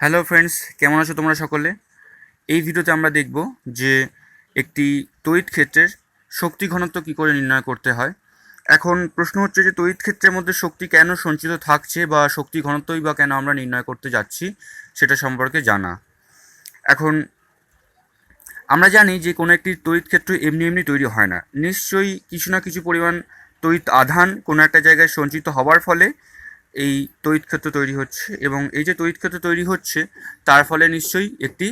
Hello friends কেমন আছো তোমরা সকলে? এই ভিডিওতে আমরা দেখব যে একটি তড়িৎ ক্ষেত্রের শক্তি ঘনত্ব কী করে নির্ণয় করতে হয়। এখন প্রশ্ন হচ্ছে যে তড়িৎ ক্ষেত্রের মধ্যে শক্তি কেন সঞ্চিত থাকছে বা শক্তি ঘনত্বই বা কেন আমরা নির্ণয় করতে যাচ্ছি, সেটা সম্পর্কে জানা। এখন আমরা জানি যে কোনো একটি তড়িৎ ক্ষেত্র এমনি এমনি তৈরি হয় না। নিশ্চয়ই কিছু না কিছু পরিমাণ তড়িৎ আধান কোনো একটা জায়গায় সঞ্চিত হওয়ার ফলে এই তড়িৎ ক্ষেত্র তৈরি হচ্ছে এবং এই যে তড়িৎ ক্ষেত্র তৈরি হচ্ছে, তার ফলে নিশ্চয়ই একটি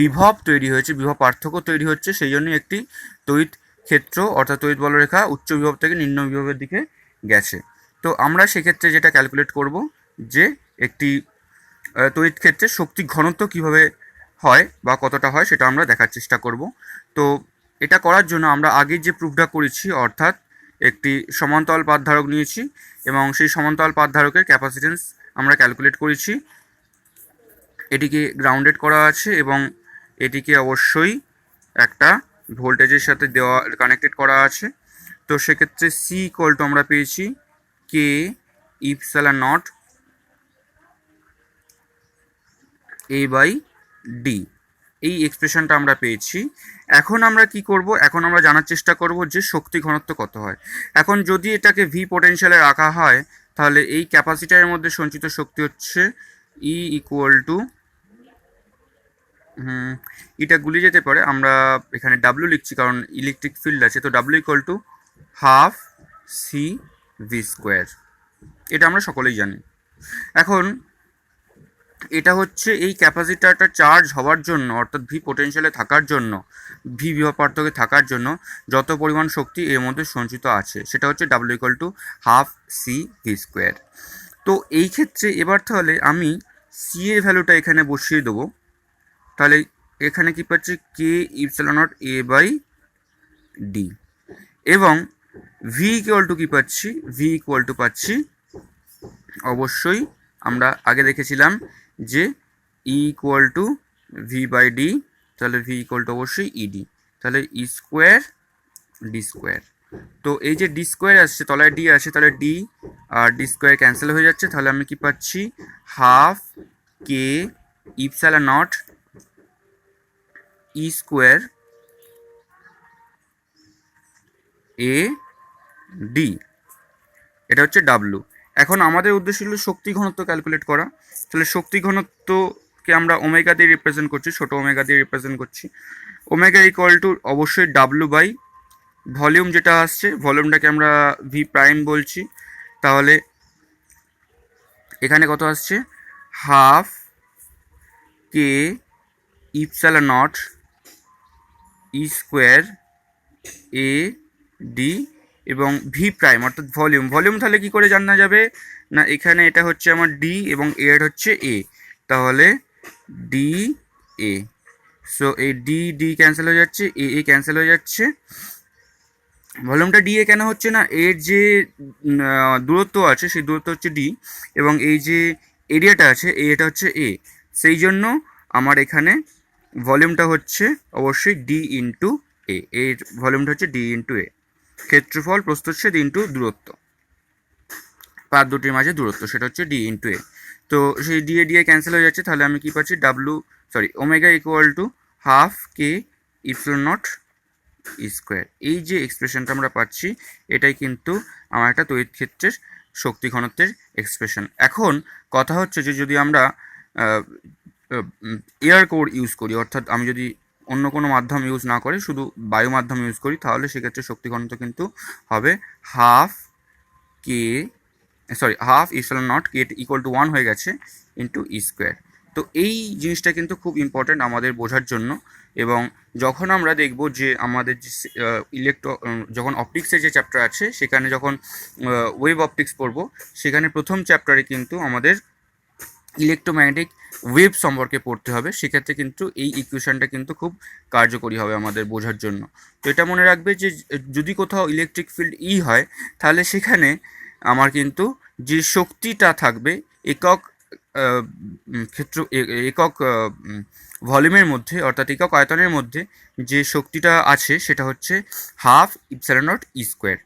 বিভব তৈরি হয়েছে, বিভব পার্থক্য তৈরি হচ্ছে, সেই জন্য একটি তড়িৎ ক্ষেত্র অর্থাৎ তড়িৎ বলরেখা উচ্চ বিভব থেকে নিম্ন বিভবের দিকে গেছে। তো আমরা সেক্ষেত্রে যেটা ক্যালকুলেট করব যে একটি তড়িৎ ক্ষেত্রে শক্তি ঘনত্ব কীভাবে হয় বা কতটা হয় সেটা আমরা দেখার চেষ্টা করব। তো এটা করার জন্য আমরা আগে যে প্রুফটা করেছি, অর্থাৎ একটি সমান্তরাল পাতধারক নিয়েছি এবং সেই সমান্তরাল পাতধারকের ক্যাপাসিটেন্স আমরা ক্যালকুলেট করেছি। এটিকে গ্রাউন্ডেড করা আছে এবং এটিকে অবশ্যই একটা ভোল্টেজের সাথে দেওয়া কানেক্টেড করা আছে। তো সেক্ষেত্রে সি ইকুয়াল টু আমরা পেয়েছি K epsilon naught A by D এই এক্সপ্রেশনটা আমরা পেয়েছি। এখন আমরা কি করব? এখন আমরা জানার চেষ্টা করব যে শক্তি ঘনত্ব কত হয়। এখন যদি এটাকে ভি পোটেনশিয়ালে রাখা হয়, তাহলে এই ক্যাপাসিটারের মধ্যে সঞ্চিত শক্তি হচ্ছে ই ইকুয়াল টু এটা গুলিয়ে যেতে পারে। আমরা এখানে ডাব্লু লিখছি কারণ ইলেকট্রিক ফিল্ড আছে। তো W equal to half C V square এটা আমরা সকলেই জানি। এখন এটা হচ্ছে এই ক্যাপাসিটারটা চার্জ হওয়ার জন্য, অর্থাৎ ভি পোটেনশিয়ালে থাকার জন্য ভি বিভব পার্থক্যে থাকার জন্য যত পরিমাণ শক্তি এর মধ্যে সঞ্চিত আছে, সেটা হচ্ছে W equal to half C V square তো এই ক্ষেত্রে এবার তাহলে আমি সি এর ভ্যালুটা এখানে বসিয়ে দেবো। তাহলে এখানে কি পাচ্ছি? K epsilon naught A by D এবং ভি ইকুয়াল টু কী পাচ্ছি? ভি ইকুয়াল টু পাচ্ছি, অবশ্যই আমরা আগে দেখেছিলাম যে E equal to V by D তাহলে ভি ইকুয়াল টু অবশ্যই ইডি তাহলে ই স্কোয়ার ডি স্কোয়ার তো এই যে ডি স্কোয়ার আসছে, তলায় ডি আছে তাহলে ডি আর ডি স্কোয়ার ক্যান্সেল হয়ে যাচ্ছে, তাহলে আমি কি পাচ্ছি? Half K epsilon naught E square A D এটা হচ্ছে ডাব্লু এখন আমাদের উদ্দেশ্য ছিল শক্তি ঘনত্ব ক্যালকুলেট করা। তাহলে শক্তি ঘনত্বকে আমরা ওমেগা দিয়ে রিপ্রেজেন্ট করছি, ছোটো ওমেগা দিয়ে রিপ্রেজেন্ট করছি। ওমেগা ইকুয়াল টু অবশ্যই ডাব্লু বাই ভলিউম যেটা আসছে ভলিউমটাকে আমরা ভি প্রাইম বলছি। তাহলে এখানে কত আসছে? Half K epsilon naught E square A d এবং ভি প্রাইম অর্থাৎ ভলিউম ভলিউম তাহলে কি করে জানা যাবে? না, এখানে এটা হচ্ছে আমার ডি এবং এর হচ্ছে এ তাহলে ডি এ সো এই ডি ডি ক্যান্সেল হয়ে যাচ্ছে এ এ ক্যান্সেল হয়ে যাচ্ছে। ভলিউমটা ডি এ কেন হচ্ছে না? এর যে দূরত্ব আছে, সেই দূরত্ব হচ্ছে ডি এবং এই যে এরিয়াটা আছে এটা হচ্ছে এ সেই জন্য আমার এখানে ভলিউমটা হচ্ছে অবশ্যই ডি ইন্টু এ এর ভলিউমটা হচ্ছে ডি ইন্টু এ ক্ষেত্রফল প্রস্তুচ্ছেদ ইন্টু দূরত্ব। পাত দুটির মাঝে দূরত্ব, সেটা হচ্ছে ডি ইন্টু এ তো সেই d A d A cancel হয়ে যাচ্ছে, তাহলে আমি কি পাচ্ছি? W sorry omega equal to half K epsilon naught square এই যে এক্সপ্রেশনটা আমরা পাচ্ছি, এটাই কিন্তু আমার একটা তড়িৎ ক্ষেত্রের শক্তি ঘনত্বের এক্সপ্রেশন এখন কথা হচ্ছে যে যদি আমরা এয়ার কোর ইউজ করি, অর্থাৎ আমি যদি অন্য কোনো মাধ্যম ইউজ না করে, শুধু বায়ু মাধ্যম ইউজ করি, তাহলে সেক্ষেত্রে শক্তি ঘনত্ব কিন্তু হবে half K sorry half epsilon naught K equal to one হয়ে গেছে ইন্টু ই স্কোয়ার তো এই জিনিসটা কিন্তু খুব ইম্পর্ট্যান্ট আমাদের বোঝার জন্য এবং যখন আমরা দেখব যে আমাদের যে ইলেকট্রো যখন অপটিক্সের যে চ্যাপ্টার আছে, সেখানে যখন ওয়েব অপটিক্স পড়ব, সেখানে প্রথম চ্যাপ্টারে কিন্তু আমাদের ইলেকট্রোম্যাগনেটিক ওয়েভ সম্পর্কে পড়তে হবে, সেক্ষেত্রে কিন্তু এই ইকুয়েশনটা কিন্তু খুব কার্যকরী হবে আমাদের বোঝার জন্য। তো এটা মনে রাখবে যে, যদি কোথাও ইলেকট্রিক ফিল্ড ই হয়, তাহলে সেখানে আমার কিন্তু যে শক্তিটা থাকবে, একক ক্ষেত্র একক ভলিউমের মধ্যে, অর্থাৎ একক আয়তনের মধ্যে যে শক্তিটা আছে, সেটা হচ্ছে half epsilon naught E square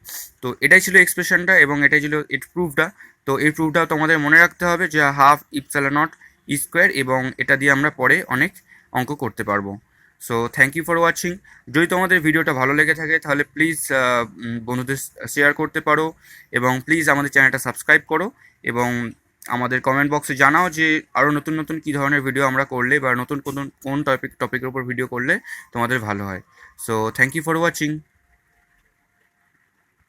তো এটাই ছিল এক্সপ্রেশনটা এবং এটাই ছিল এর প্রুফটা তো এই প্রুফটাও তোমাদের মনে রাখতে হবে যে হাফ ইপসাইলন নট স্কোয়ার এবং এটা দিয়ে আমরা পরে অনেক অঙ্ক করতে পারব। So thank you for watching যদি তোমাদের ভিডিওটা ভালো লেগে থাকে, তাহলে প্লিজ বন্ধুদের শেয়ার করতে পারো এবং প্লিজ আমাদের চ্যানেলটা সাবস্ক্রাইব করো এবং আমাদের কমেন্ট বক্সে জানাও যে আরও নতুন নতুন কী ধরনের ভিডিও আমরা করলে বা নতুন কোন টপিক টপিকের উপর ভিডিও করলে তোমাদের ভালো হয়। So thank you for watching